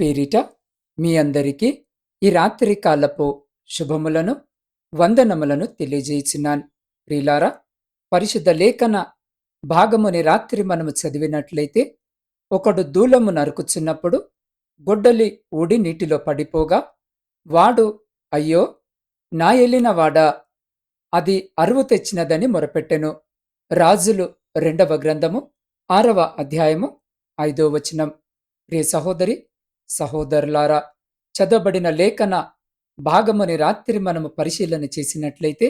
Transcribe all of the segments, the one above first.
పేరిట మీ అందరికీ ఈ రాత్రి కాలపు శుభములను వందనములను తెలియజేయుచున్నాను. ప్రిలారా పరిశుద్ధ లేఖన భాగముని రాత్రి మనము చదివినట్లయితే ఒకడు దూలము నరుకుచున్నప్పుడు గొడ్డలి ఊడి నీటిలో పడిపోగా వాడు అయ్యో నా ఎలిన వాడా అది అరువు తెచ్చినదని మొరపెట్టెను. రాజులు రెండవ గ్రంథము ఆరవ అధ్యాయము ఐదో వచనం. ప్రియ సహోదరి సహోదరులారా చదవబడిన లేఖన భాగముని రాత్రి మనము పరిశీలన చేసినట్లయితే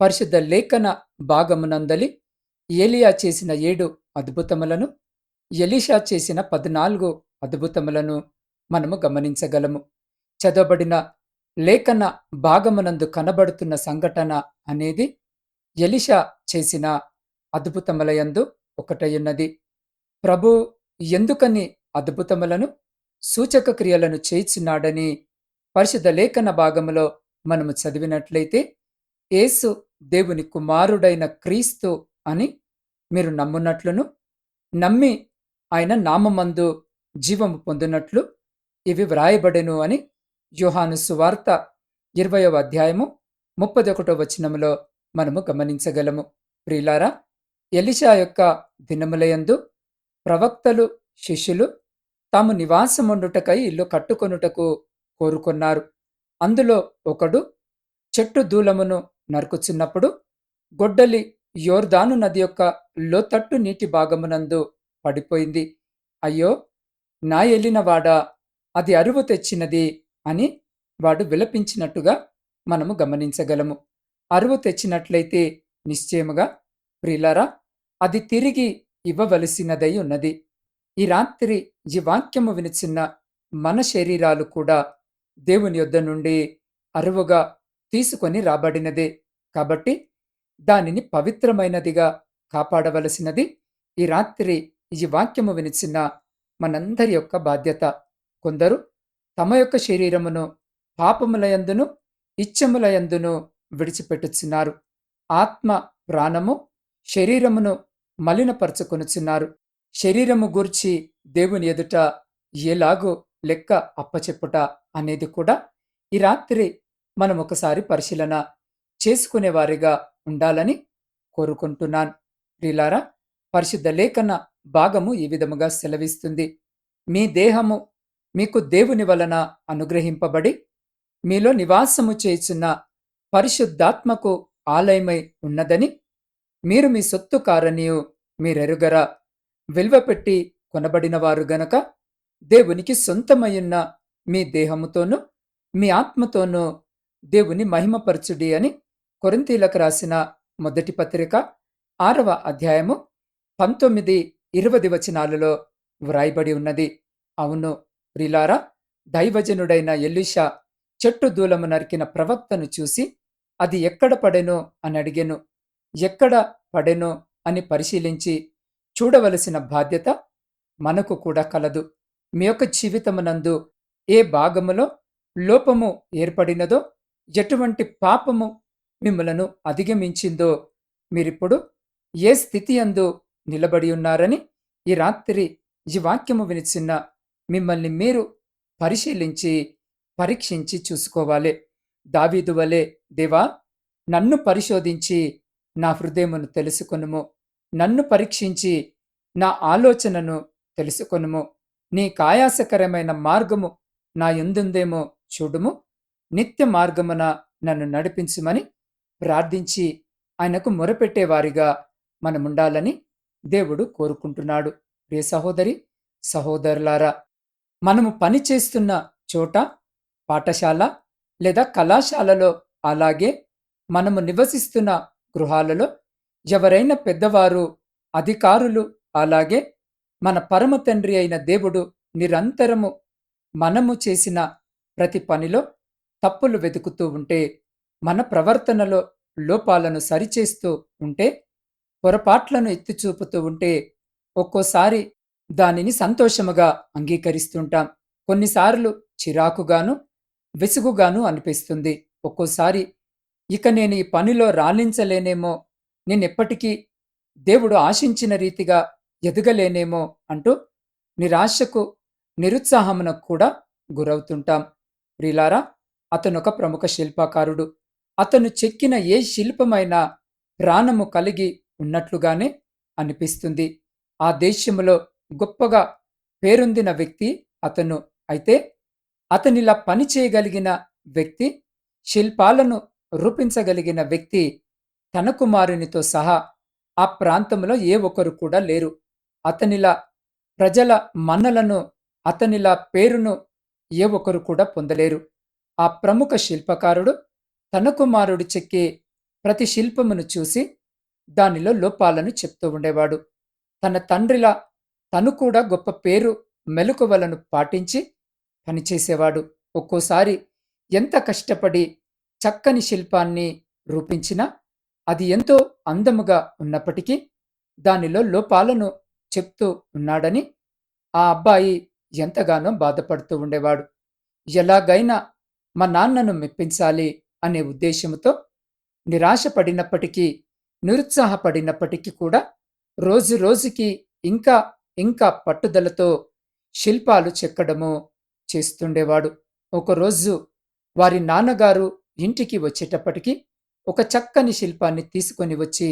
పరిశుద్ధ లేఖన భాగమునందలి ఏలియా చేసిన ఏడు అద్భుతములను ఎలీషా చేసిన పద్నాలుగు అద్భుతములను మనము గమనించగలము. చదవబడిన లేఖన భాగమునందు కనబడుతున్న సంఘటన అనేది ఎలిషా చేసిన అద్భుతములయందు ఒకటయున్నది ప్రభు ఎందుకని అద్భుతములను సూచక క్రియలను చేయిచున్నాడని పరిశుద్ధ లేఖన భాగంలో మనము చదివినట్లయితే యేసు దేవుని కుమారుడైన క్రీస్తు అని మీరు నమ్మునట్లును నమ్మి ఆయన నామమందు జీవము పొందినట్లు ఇవి వ్రాయబడెను అని యోహాను సువార్త ఇరవయవ అధ్యాయము ముప్పది ఒకటో వచనములో మనము గమనించగలము. ప్రియులారా ఎలిషా యొక్క దినములయందు ప్రవక్తలు శిష్యులు తాము నివాసముండుటకై ఇల్లు కట్టుకొనుటకు కోరుకున్నారు. అందులో ఒకడు చెట్టు దూలమును నరుకుచున్నప్పుడు గొడ్డలి యోర్దాను నది యొక్క లోతట్టు నీటి భాగమునందు పడిపోయింది. అయ్యో నా ఎలినవాడా అది అరువు తెచ్చినది అని వాడు విలపించినట్టుగా మనము గమనించగలము. అరువు తెచ్చినట్లయితే నిశ్చయముగా ప్రిలరా అది తిరిగి ఇవ్వవలసినదై ఉన్నది. ఈ రాత్రి ఈ వాక్యము వినిచిన్న మన శరీరాలు కూడా దేవుని యొద్ద నుండి అరువుగా తీసుకొని రాబడినదే. కాబట్టి దానిని పవిత్రమైనదిగా కాపాడవలసినది ఈ రాత్రి ఈ వాక్యము వినిచిన మనందరి యొక్క బాధ్యత. కొందరు తమ యొక్క శరీరమును పాపములయందును ఇచ్చములయందును విడిచిపెట్టుచున్నారు. ఆత్మ ప్రాణము శరీరమును మలినపరచుకొనుచున్నారు. శరీరము గూర్చి దేవుని ఎదుట ఎలాగో లెక్క అప్పచెప్పుట అనేది కూడా ఈ రాత్రి మనం ఒకసారి పరిశీలన చేసుకునేవారిగా ఉండాలని కోరుకుంటున్నాను. ప్రిలారా పరిశుద్ధ లేఖన భాగము ఈ విధముగా సెలవిస్తుంది. మీ దేహము మీకు దేవుని వలన అనుగ్రహింపబడి మీలో నివాసము చేయుచున్న పరిశుద్ధాత్మకు ఆలయమై ఉన్నదని మీరు మీ సొత్తు కారనియు మీరెరుగరా? విల్వపెట్టి కొనబడినవారు గనక దేవునికి సొంతమయ్యున్న మీ దేహముతోనూ మీ ఆత్మతోనూ దేవుని మహిమపరచుడి అని కొరింతీలకు రాసిన మొదటి పత్రిక ఆరవ అధ్యాయము పంతొమ్మిది ఇరవది వచనాలలో వ్రాయబడి ఉన్నది. అవును ప్రిలారా దైవజనుడైన ఎల్లిషా చెట్టు దూలము నరికిన ప్రవక్తను చూసి అది ఎక్కడ పడెనో అని అడిగెను. ఎక్కడ పడెనో అని పరిశీలించి చూడవలసిన బాధ్యత మనకు కూడా కలదు. మీ యొక్క జీవితమునందు ఏ భాగములో లోపము ఏర్పడినదో ఎటువంటి పాపము మిమ్మలను అధిగమించిందో మీరిప్పుడు ఏ స్థితి అందు నిలబడి ఉన్నారని ఈ రాత్రి ఈ వాక్యము వినిచిన్న మిమ్మల్ని మీరు పరిశీలించి పరీక్షించి చూసుకోవాలి. దావీదు వలె దేవా నన్ను పరిశోధించి నా హృదయమును తెలుసుకొనుము. నన్ను పరీక్షించి నా ఆలోచనను తెలుసుకొనుము. నీ కాయాసకరమైన మార్గము నా ఎందుందేమో చూడుము. నిత్య మార్గమున నన్ను నడిపించుమని ప్రార్థించి ఆయనకు మొరపెట్టేవారిగా మనముండాలని దేవుడు కోరుకుంటున్నాడు. ప్రియ సహోదరి సహోదరులారా మనము పని చేస్తున్న చోట పాఠశాల లేదా కళాశాలలో అలాగే మనము నివసిస్తున్న గృహాలలో ఎవరైనా పెద్దవారు అధికారులు అలాగే మన పరమ తండ్రి అయిన దేవుడు నిరంతరము మనము చేసిన ప్రతి పనిలో తప్పులు వెతుకుతూ ఉంటే మన ప్రవర్తనలో లోపాలను సరిచేస్తూ ఉంటే పొరపాట్లను ఎత్తిచూపుతూ ఉంటే ఒక్కోసారి దానిని సంతోషముగా అంగీకరిస్తుంటాం. కొన్నిసార్లు చిరాకుగాను విసుగుగాను అనిపిస్తుంది. ఒక్కోసారి ఇక నేను ఈ పనిలో రాణించలేనేమో నేనెప్పటికీ దేవుడు ఆశించిన రీతిగా ఎదగలేనేమో అంటూ నిరాశకు నిరుత్సాహమునకు కూడా గురవుతుంటాం. ప్రిలారా అతనొక ప్రముఖ శిల్పకారుడు. అతను చెక్కిన ఏ శిల్పమైనా ప్రాణము కలిగి ఉన్నట్లుగానే అనిపిస్తుంది. ఆ దేశములో గొప్పగా పేరొందిన వ్యక్తి అతను. అయితే అతనిలా పని చేయగలిగిన వ్యక్తి శిల్పాలను రూపించగలిగిన వ్యక్తి తన కుమారునితో సహా ఆ ప్రాంతంలో ఏ ఒక్కరు కూడా లేరు. అతనిలా ప్రజల మన్నలను అతనిలా పేరును ఏ ఒక్కరు కూడా పొందలేరు. ఆ ప్రముఖ శిల్పకారుడు తన కుమారుడు చెక్కే ప్రతి శిల్పమును చూసి దానిలో లోపాలను చెప్తూ ఉండేవాడు. తన తండ్రిలా తను కూడా గొప్ప పేరు మెలకువలను పాటించి పనిచేసేవాడు. ఒక్కోసారి ఎంత కష్టపడి చక్కని శిల్పాన్ని రూపించినా అది ఎంతో అందముగా ఉన్నప్పటికీ దానిలో లోపాలను చెప్తూ ఉన్నాడని ఆ అబ్బాయి ఎంతగానో బాధపడుతూ ఉండేవాడు. ఎలాగైనా మా నాన్నను మెప్పించాలి అనే ఉద్దేశంతో నిరాశపడినప్పటికీ నిరుత్సాహపడినప్పటికీ కూడా రోజు రోజుకి ఇంకా ఇంకా పట్టుదలతో శిల్పాలు చెక్కడము చేస్తుండేవాడు. ఒకరోజు వారి నాన్నగారు ఇంటికి వచ్చేటప్పటికీ ఒక చక్కని శిల్పాన్ని తీసుకొని వచ్చి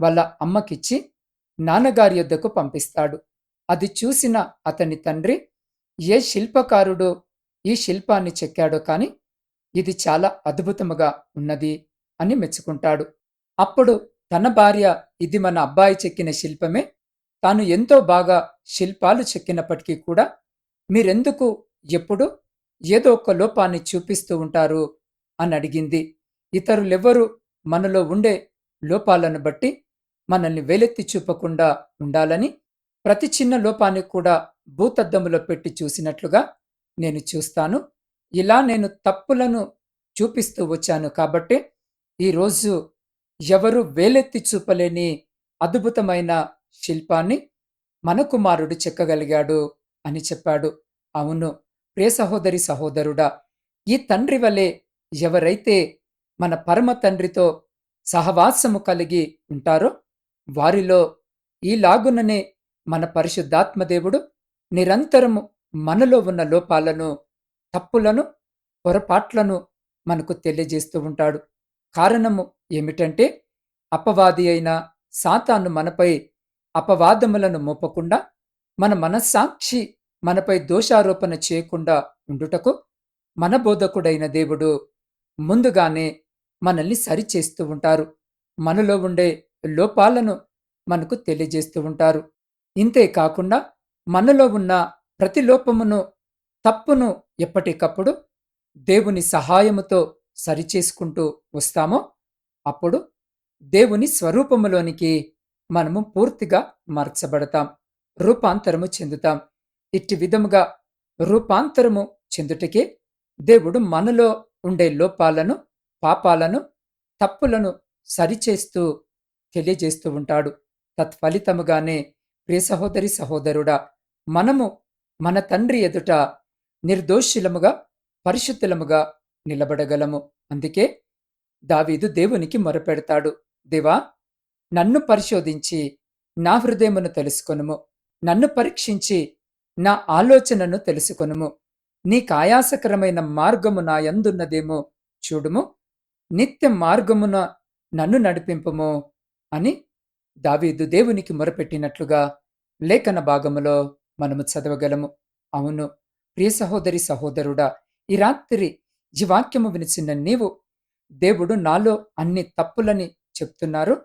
వాళ్ళ అమ్మకిచ్చి నాన్నగారి యొద్దకు పంపిస్తాడు. అది చూసిన అతని తండ్రి ఏ శిల్పకారుడో ఈ శిల్పాన్ని చెక్కాడో కాని ఇది చాలా అద్భుతముగా ఉన్నది అని మెచ్చుకుంటాడు. అప్పుడు తన భార్య ఇది మన అబ్బాయి చెక్కిన శిల్పమే. తాను ఎంతో బాగా శిల్పాలు చెక్కినప్పటికీ కూడా మీరెందుకు ఎప్పుడు ఏదో ఒక లోపాన్ని చూపిస్తూ ఉంటారు అని అడిగింది. ఇతరులెవ్వరూ మనలో ఉండే లోపాలను బట్టి మనల్ని వేలెత్తి చూపకుండా ఉండాలని ప్రతి చిన్న లోపాన్ని కూడా భూతద్దములో పెట్టి చూసినట్లుగా నేను చూస్తాను. ఇలా నేను తప్పులను చూపిస్తూ వచ్చాను కాబట్టే ఈరోజు ఎవరు వేలెత్తి చూపలేని అద్భుతమైన శిల్పాన్ని మన కుమారుడు చెక్కగలిగాడు అని చెప్పాడు. అవును ప్రియ సహోదరి సహోదరుడా ఈ తండ్రి వలె ఎవరైతే మన పరమ తండ్రితో సహవాసము కలిగి ఉంటారో వారిలో ఈలాగుననే మన పరిశుద్ధాత్మదేవుడు నిరంతరము మనలో ఉన్న లోపాలను తప్పులను పొరపాట్లను మనకు తెలియజేస్తూ ఉంటాడు. కారణము ఏమిటంటే అపవాది అయిన సాతాను మనపై అపవాదములను మోపకుండా మన మనస్సాక్షి మనపై దోషారోపణ చేయకుండా ఉండుటకు మన బోధకుడైన దేవుడు ముందుగానే మనల్ని సరిచేస్తూ ఉంటారు. మనలో ఉండే లోపాలను మనకు తెలియజేస్తూ ఉంటారు. ఇంతే కాకుండా మనలో ఉన్న ప్రతి లోపమును తప్పును ఎప్పటికప్పుడు దేవుని సహాయముతో సరిచేసుకుంటూ వస్తామో అప్పుడు దేవుని స్వరూపములోనికి మనము పూర్తిగా మార్చబడతాం. రూపాంతరము చెందుతాం. ఇట్టి విధముగా రూపాంతరము చెందుటకే దేవుడు మనలో ఉండే లోపాలను పాపాలను తప్పులను సరిచేస్తూ తెలియజేస్తూ ఉంటాడు. తత్ఫలితముగానే ప్రియ సహోదరి సహోదరుడా మనము మన తండ్రి ఎదుట నిర్దోషులముగా పరిశుద్ధులముగా నిలబడగలము. అందుకే దావీదు దేవునికి మొరపెడతాడు. దేవా నన్ను పరిశోధించి నా హృదయమును తెలుసుకొనుము. నన్ను పరీక్షించి నా ఆలోచనను తెలుసుకొనుము. నీకాయాసకరమైన మార్గము నా యందున్నదేమో చూడుము. నిత్య మార్గమున నన్ను నడిపింపుము అని దావీదు దేవునికి మొరపెట్టినట్లుగా లేఖన భాగములో మనము చదవగలము. అవును ప్రియ సహోదరి సహోదరుడా ఈ రాత్రి ఈ వాక్యము వినిచిన నీవు దేవుడు నాలో అన్ని తప్పులని చెప్తున్నారు.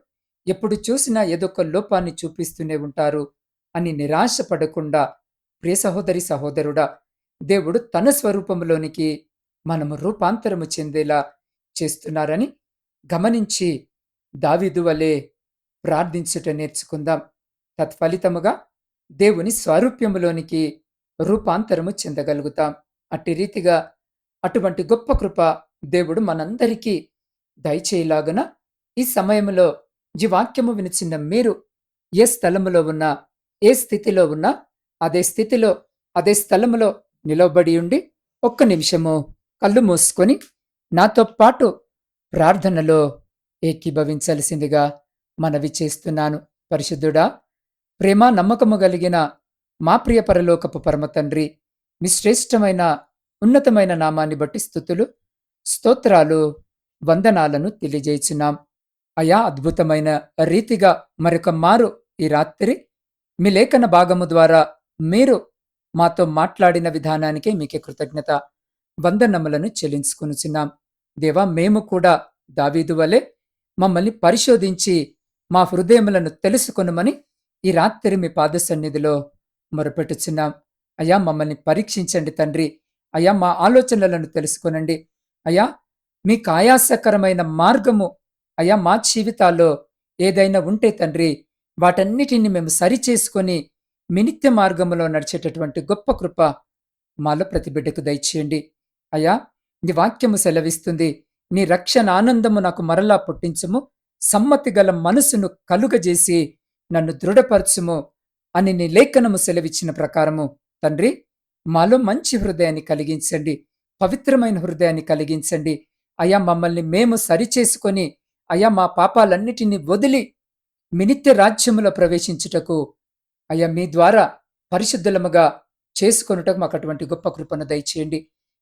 ఎప్పుడు చూసినా ఏదొక లోపాన్ని చూపిస్తూనే ఉంటారు అని నిరాశ పడకుండా ప్రియ సహోదరి సహోదరుడా దేవుడు తన స్వరూపంలోనికి మనము రూపాంతరము చెందేలా చేస్తున్నారని గమనించి దావిదు వలె ప్రార్థించుట నేర్చుకుందాం. తత్ఫలితముగా దేవుని స్వారూప్యములోనికి రూపాంతరము చెందగలుగుతాం. అట్టి రీతిగా అటువంటి గొప్ప కృప దేవుడు మనందరికీ దయచేయలాగున ఈ సమయంలో ఈ వాక్యము వినిచిన మీరు ఏ స్థలములో ఉన్నా ఏ స్థితిలో ఉన్నా అదే స్థితిలో అదే స్థలములో నిలవబడి ఉండి ఒక్క నిమిషము కళ్ళు మూసుకొని నాతో పాటు ప్రార్థనలో ఏకీభవించాల్సిందిగా మనవి చేస్తున్నాను. పరిశుద్ధుడా ప్రేమ నమ్మకము కలిగిన మా ప్రియ పరలోకపు పరమ తండ్రి మీ శ్రేష్టమైన ఉన్నతమైన నామాన్ని బట్టి స్థుతులు స్తోత్రాలు వందనాలను తెలియజేయుచున్నాం అయా అద్భుతమైన రీతిగా మరొక మారు ఈ రాత్రి మీ లేఖన భాగము ద్వారా మీరు మాతో మాట్లాడిన విధానానికే మీకే కృతజ్ఞత. వందనములను చెల్లించుకొనుచున్నాం. దేవా మేము కూడా దావీదు వలె మమ్మల్ని పరిశోధించి మా హృదయములను తెలుసుకొనమని ఈ రాత్రి మీ పాద సన్నిధిలో మొరపెట్టుచున్నాం. అయ్యా మమ్మల్ని పరీక్షించండి తండ్రి. అయ్యా మా ఆలోచనలను తెలుసుకొనండి. అయ్యా మీకు ఆయాసకరమైన మార్గము అయ్యా మా జీవితాల్లో ఏదైనా ఉంటే తండ్రి వాటన్నిటిని మేము సరిచేసుకొని మీ నిత్య మార్గములో నడిచేటటువంటి గొప్ప కృప మాలో ప్రతి బిడ్డకు దయచేయండి. అయ్యా నీ వాక్యము సెలవిస్తుంది. నీ రక్షణ ఆనందము నాకు మరలా పుట్టించుము. సమ్మతి గల మనసును కలుగజేసి నన్ను దృఢపరచుము అని నీ లేఖనము సెలవిచ్చిన ప్రకారము. తండ్రి మాలో మంచి హృదయాన్ని కలిగించండి. పవిత్రమైన హృదయాన్ని కలిగించండి. అయా మమ్మల్ని మేము సరిచేసుకొని అయా మా పాపాలన్నిటినీ వదిలి మినిత్య రాజ్యములో ప్రవేశించుటకు అయ్యా మీ ద్వారా పరిశుద్ధులముగా చేసుకొనుటకు మాకు అటువంటి గొప్ప కృపను దయచేయండి.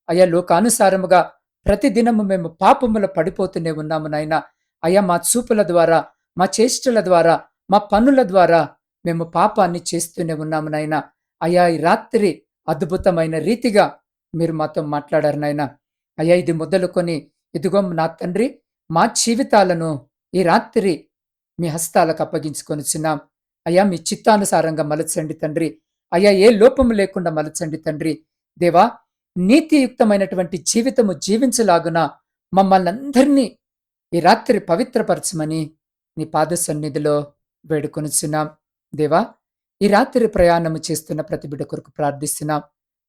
అయ్యా లోకానుసారముగా ప్రతిదినము మేము పాపములో పడిపోతూనే ఉన్నాము నాయన. అయ్యా మా చూపుల ద్వారా మా చేష్టల ద్వారా మా పనుల ద్వారా మేము పాపాన్ని చేస్తూనే ఉన్నాము నాయన. అయ్యా ఈ రాత్రి అద్భుతమైన రీతిగా మీరు మాతో మాట్లాడారు నాయన. అయ్యా ఇది మొదలుకొని ఇదిగో నా తండ్రి మా జీవితాలను ఈ రాత్రి మీ హస్తాలకు అప్పగించుకొని చిన్నాం అయ్యా మీ చిత్తానుసారంగా మలచండి తండ్రి. అయ్యా ఏ లోపము లేకుండా మలచండి తండ్రి. దేవా నీతియుక్తమైనటువంటి జీవితము జీవించలాగున మమ్మల్ని అందరినీ ఈ రాత్రి పవిత్రపరచమని నీ పాద సన్నిధిలో వేడుకొనుచున్నాం. దేవా ఈ రాత్రి ప్రయాణము చేస్తున్న ప్రతి బిడ్డ కొరకు ప్రార్థిస్తున్నాం.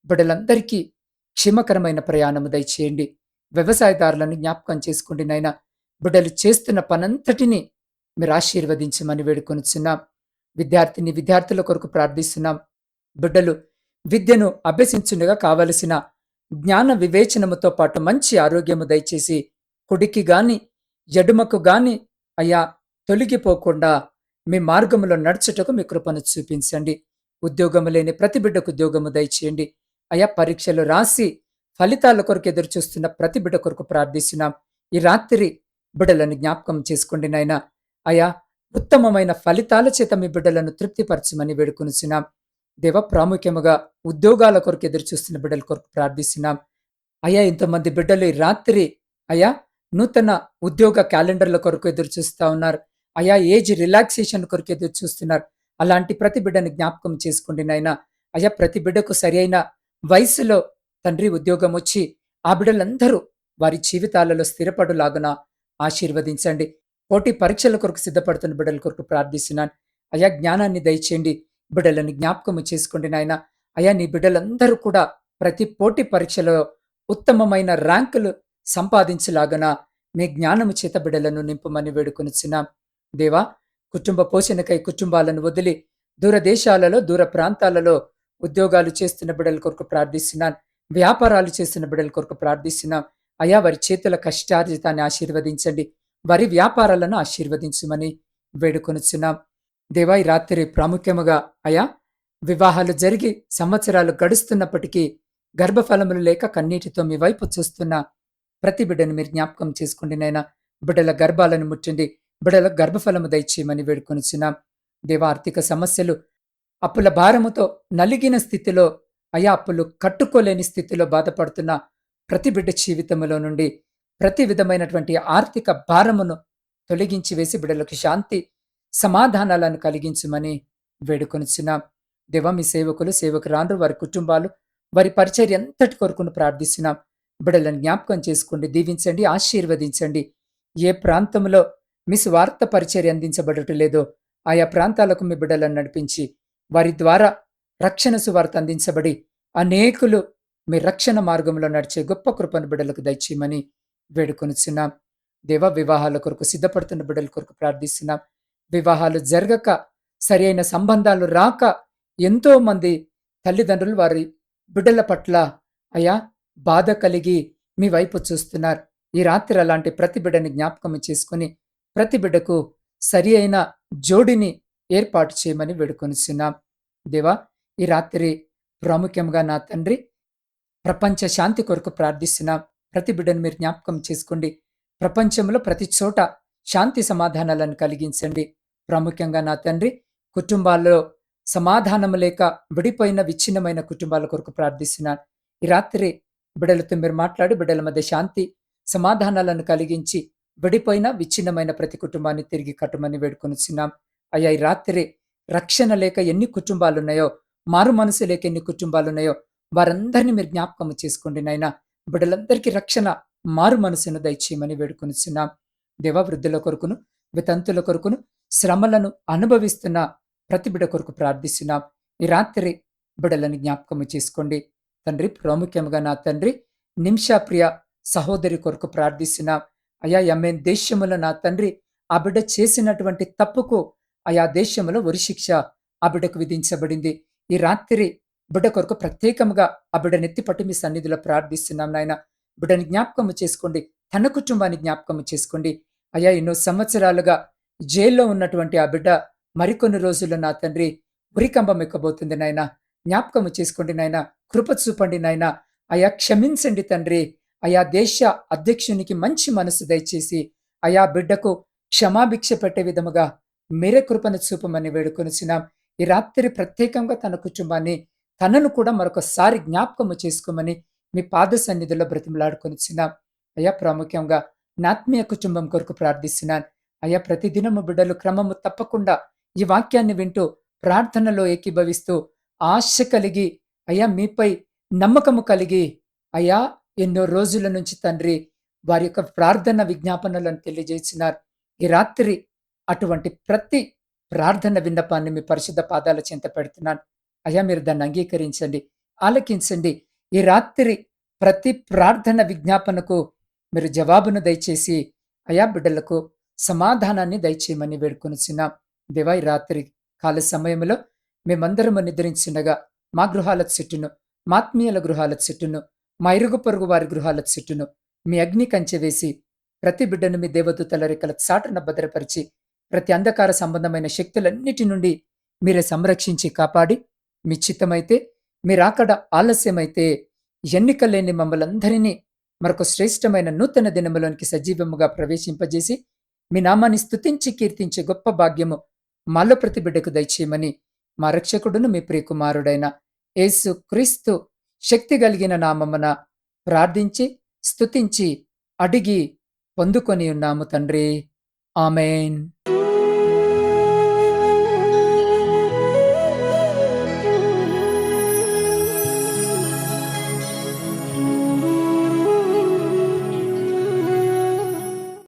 బిడ్డలందరికీ క్షేమకరమైన ప్రయాణము దయచేయండి. వ్యవసాయదారులను జ్ఞాపకం చేసుకోండి నాయన. బిడ్డలు చేస్తున్న పనంతటిని మీరు ఆశీర్వదించమని వేడుకొనిచున్నాం. విద్యార్థిని విద్యార్థుల కొరకు ప్రార్థిస్తున్నాం. బిడ్డలు విద్యను అభ్యసించుండగా కావలసిన జ్ఞాన వివేచనముతో పాటు మంచి ఆరోగ్యము దయచేసి కుడికి గాని ఎడుమకు గాని అయ్యా తొలగిపోకుండా మీ మార్గములో నడుచుటకు మీ కృపను చూపించండి. ఉద్యోగము లేని ప్రతి బిడ్డకు ఉద్యోగము దయచేయండి. అయా పరీక్షలు రాసి ఫలితాల కొరకు ఎదురు చూస్తున్న ప్రతి బిడ్డ కొరకు ప్రార్థిస్తున్నాం. ఈ రాత్రి బిడ్డలను జ్ఞాపకం చేసుకోండి నాయన. అయా ఉత్తమమైన ఫలితాల చేత మీ బిడ్డలను తృప్తిపరచమని వేడుకొనిచున్నాం. దేవ ప్రాముఖ్యముగా ఉద్యోగాల కొరకు ఎదురు చూస్తున్న బిడ్డల కొరకు ప్రార్థిస్తున్నాం. అయ్యా ఇంతమంది బిడ్డలు ఈ రాత్రి అయ్యా నూతన ఉద్యోగ క్యాలెండర్ల కొరకు ఎదురు చూస్తూ ఉన్నారు. అయా ఏజ్ రిలాక్సేషన్ కొరకు ఎదురు చూస్తున్నారు. అలాంటి ప్రతి బిడ్డని జ్ఞాపకం చేసుకోండి నాయన. అయ్యా ప్రతి బిడ్డకు సరి అయిన వయసులో తండ్రి ఉద్యోగం వచ్చి ఆ బిడ్డలందరూ వారి జీవితాలలో స్థిరపడులాగున ఆశీర్వదించండి. పోటీ పరీక్షల కొరకు సిద్ధపడుతున్న బిడ్డల కొరకు ప్రార్థిస్తున్నాను. అయా జ్ఞానాన్ని దయచేయండి. బిడ్డలను జ్ఞాపకము చేసుకోండి నాయన అయా నీ బిడ్డలందరూ కూడా ప్రతి పోటీ పరీక్షలో ఉత్తమమైన ర్యాంకులు సంపాదించలాగన మీ జ్ఞానము చేత బిడ్డలను నింపమని వేడుకొనిచున్నాం. దేవా కుటుంబ పోషణకై కుటుంబాలను వదిలి దూరదేశాలలో దూర ప్రాంతాలలో ఉద్యోగాలు చేస్తున్న బిడ్డల కొరకు ప్రార్థిస్తున్నాను వ్యాపారాలు చేస్తున్న బిడ్డల కొరకు ప్రార్థిస్తున్నాం. అయా వారి చేతుల కష్టార్జితాన్ని ఆశీర్వదించండి. వారి వ్యాపారాలను ఆశీర్వదించమని వేడుకొనుచున్నాం. దేవా ఈ రాత్రి ప్రాముఖ్యముగా అయా వివాహాలు జరిగి సంవత్సరాలు గడుస్తున్నప్పటికీ గర్భఫలములు లేక కన్నీటితో మీ వైపు చూస్తున్న ప్రతి బిడ్డను మీరు జ్ఞాపకం చేసుకోండి నైనా బిడ్డల గర్భాలను ముట్టండి. బిడ్డల గర్భఫలము దయచేయమని వేడుకొనిచున్నాం. దేవ ఆర్థిక సమస్యలు అప్పుల భారముతో నలిగిన స్థితిలో అయా అప్పులు కట్టుకోలేని స్థితిలో బాధపడుతున్న ప్రతి బిడ్డ జీవితములో నుండి ప్రతి విధమైనటువంటి ఆర్థిక భారమును తొలగించి వేసి బిడ్డలకు శాంతి సమాధానాలను కలిగించమని వేడుకొనిచున్నాం. దేవ మీ సేవకులు సేవకురాండ్రు వారి కుటుంబాలు వారి పరిచర్య ఎంతటి కొరకును ప్రార్థిస్తున్నాం. బిడ్డలను జ్ఞాపకం చేసుకోండి దీవించండి ఆశీర్వదించండి. ఏ ప్రాంతంలో మీ స్వార్థ పరిచర్య అందించబడటం లేదో ఆయా ప్రాంతాలకు మీ బిడ్డలను నడిపించి వారి ద్వారా రక్షణ సువార్త అందించబడి అనేకులు మీ రక్షణ మార్గంలో నడిచే గొప్ప కృపను బిడ్డలకు దయచేయమని వేడుకొనిచున్నాం. దేవ వివాహాల కొరకు సిద్ధపడుతున్న బిడ్డల కొరకు ప్రార్థిస్తున్నాం. వివాహాలు జరగక సరి అయిన సంబంధాలు రాక ఎంతో మంది తల్లిదండ్రులు వారి బిడ్డల పట్ల అయా బాధ కలిగి మీ వైపు చూస్తున్నారు. ఈ రాత్రి అలాంటి ప్రతి బిడ్డని జ్ఞాపకం చేసుకుని ప్రతి బిడ్డకు సరి అయిన జోడిని ఏర్పాటు చేయమని వేడుకొనిస్తున్నాం దేవా ఈ రాత్రి ప్రాముఖ్యంగా నా తండ్రి ప్రపంచ శాంతి కొరకు ప్రార్థిస్తున్నాం. ప్రతి బిడ్డను మీరు జ్ఞాపకం చేసుకోండి. ప్రపంచంలో ప్రతి చోట శాంతి సమాధానాలను కలిగించండి. ప్రాముఖ్యంగా నా తండ్రి కుటుంబాల్లో సమాధానం లేక విడిపోయిన విచ్ఛిన్నమైన కుటుంబాల కొరకు ప్రార్థిస్తున్నాను. ఈ రాత్రి బిడ్డలతో మీరు మాట్లాడి బిడ్డల మధ్య శాంతి సమాధానాలను కలిగించి విడిపోయిన విచ్ఛిన్నమైన ప్రతి కుటుంబాన్ని తిరిగి కట్టమని వేడుకొనిచున్నాం. అయ్యా ఈ రాత్రి రక్షణ లేక ఎన్ని కుటుంబాలు ఉన్నాయో మారు మనసు లేక ఎన్ని కుటుంబాలు ఉన్నాయో వారందరినీ మీరు జ్ఞాపకం చేసుకోండి నాయన. బిడ్డలందరికీ రక్షణ మారు మనసును దయచేయమని వేడుకొనిచున్నాం. దేవవృద్ధుల కొరకును వితంతుల కొరకును శ్రమలను అనుభవిస్తున్న ప్రతి బిడ కొరకు ప్రార్థిస్తున్నాం. ఈ రాత్రి బిడలను జ్ఞాపకము చేసుకోండి. తండ్రి ప్రాముఖ్యంగా నా తండ్రి నిమిషాప్రియ సహోదరి కొరకు ప్రార్థిస్తున్నాం. అయా ఎమ్మె దేశములో నా తండ్రి ఆ బిడ్డ చేసినటువంటి తప్పుకు ఆయా దేశంలో ఉరిశిక్ష ఆ బిడ్డకు విధించబడింది. ఈ రాత్రి బిడ్డ కొరకు ప్రత్యేకంగా ఆ బిడ్డ నెత్తిపట్టి మీ సన్నిధిలో ప్రార్థిస్తున్నాం నాయన. బిడ్డని జ్ఞాపకము చేసుకోండి. తన కుటుంబాన్ని జ్ఞాపకము చేసుకోండి. అయా ఎన్నో సంవత్సరాలుగా జైల్లో ఉన్నటువంటి ఆ బిడ్డ మరికొన్ని రోజుల్లో నా తండ్రి ఉరికంబం ఎక్కబోతుంది నాయన. జ్ఞాపకము చేసుకోండి నాయన. కృప చూపండి నాయన. అయా క్షమించండి తండ్రి. అయా దేశ అధ్యక్షునికి మంచి మనసు దయచేసి అయా బిడ్డకు క్షమాభిక్ష పెట్టే విధముగా మీరే కృపను చూపమని వేడుకొనిచున్నాం. ఈ రాత్రి ప్రత్యేకంగా తన కుటుంబాన్ని తనను కూడా మరొకసారి జ్ఞాపకము చేసుకోమని మీ పాద సన్నిధిలో బ్రతిమలాడుకొనిచున్నాం. అయ్యా ప్రాముఖ్యంగా నాత్మీయ కుటుంబం కొరకు ప్రార్థిస్తున్నాను. అయ్యా ప్రతిదినము బిడ్డలు క్రమము తప్పకుండా ఈ వాక్యాన్ని వింటూ ప్రార్థనలో ఏకీభవిస్తూ ఆశ కలిగి అయ్యా మీపై నమ్మకము కలిగి అయ్యా ఎన్నో రోజుల నుంచి తండ్రి వారి యొక్క ప్రార్థన విజ్ఞాపనలను తెలియజేసినారు. ఈ రాత్రి అటువంటి ప్రతి ప్రార్థన విన్నపాన్ని మీ పరిశుద్ధ పాదాల చింత పెడుతున్నాను. అయ్యా మీరు దాన్ని అంగీకరించండి ఆలకించండి. ఈ రాత్రి ప్రతి ప్రార్థన విజ్ఞాపనకు మీరు జవాబును దయచేసి అయా బిడ్డలకు సమాధానాన్ని దయచేయమని వేడుకొనిచున్నాం దేవా ఈ రాత్రి కాల సమయంలో మేమందరము నిద్రించుండగా మా గృహాల చుట్టూను మాత్మీయుల గృహాల చుట్టూను మా ఇరుగు పొరుగు వారి గృహాల చుట్టూను మీ అగ్ని కంచె వేసి ప్రతి బిడ్డను మీ దేవదూతల రెక్కల చాటున భద్రపరిచి ప్రతి అంధకార సంబంధమైన శక్తులన్నిటి నుండి మీరే సంరక్షించి కాపాడి మీ చిత్తమైతే మీరాకడ ఆలస్యమైతే ఎన్నిక లేని మమ్మల్ందరినీ మరొక శ్రేష్టమైన నూతన దినములోనికి సజీవముగా ప్రవేశింపజేసి మీ నామాన్ని స్తుతించి కీర్తించే గొప్ప భాగ్యము మాలో ప్రతి బిడ్డకు దయచేయమని మా రక్షకుడును మీ ప్రియకుమారుడైన యేసు క్రీస్తు శక్తి కలిగిన నామమున ప్రార్థించి స్తుతించి అడిగి పొందుకొని ఉన్నాము తండ్రి. ఆమెన్.